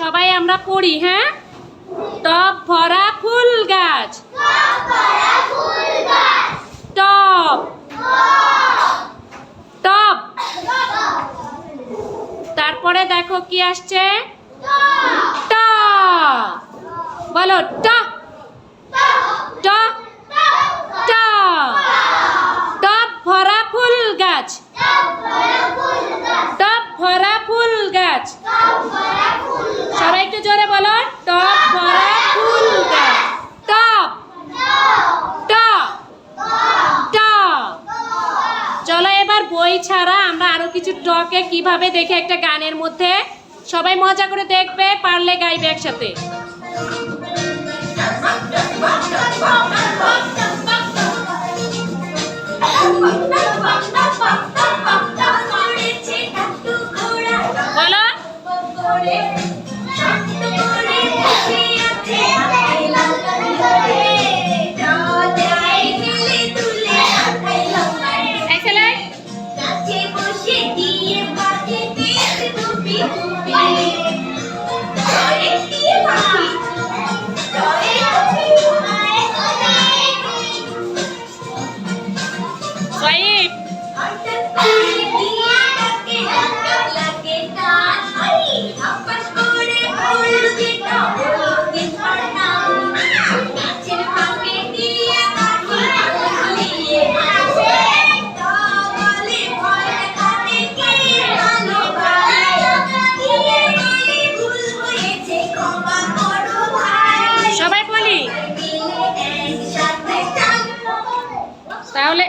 সবাই আমরা পড়ি হ্যাঁ? টপ ভরা ফুল গাছ। টপ। টপ। তারপরে দেখো কি আসছে? ট বলো ট ট ট টপ ভরা ফুল গাছ টপ ভরা ফুল গাছ সবাই একটু জোরে বলো টপ ভরা ফুল গাছ টপ টপ টপ চলো বই ছাড়া আমরা আরও কিছু টকে কীভাবে দেখে একটা গানের মধ্যে সবাই মজা করে দেখবে, পারলে গাইবে একসাথে। Bye. তাহলে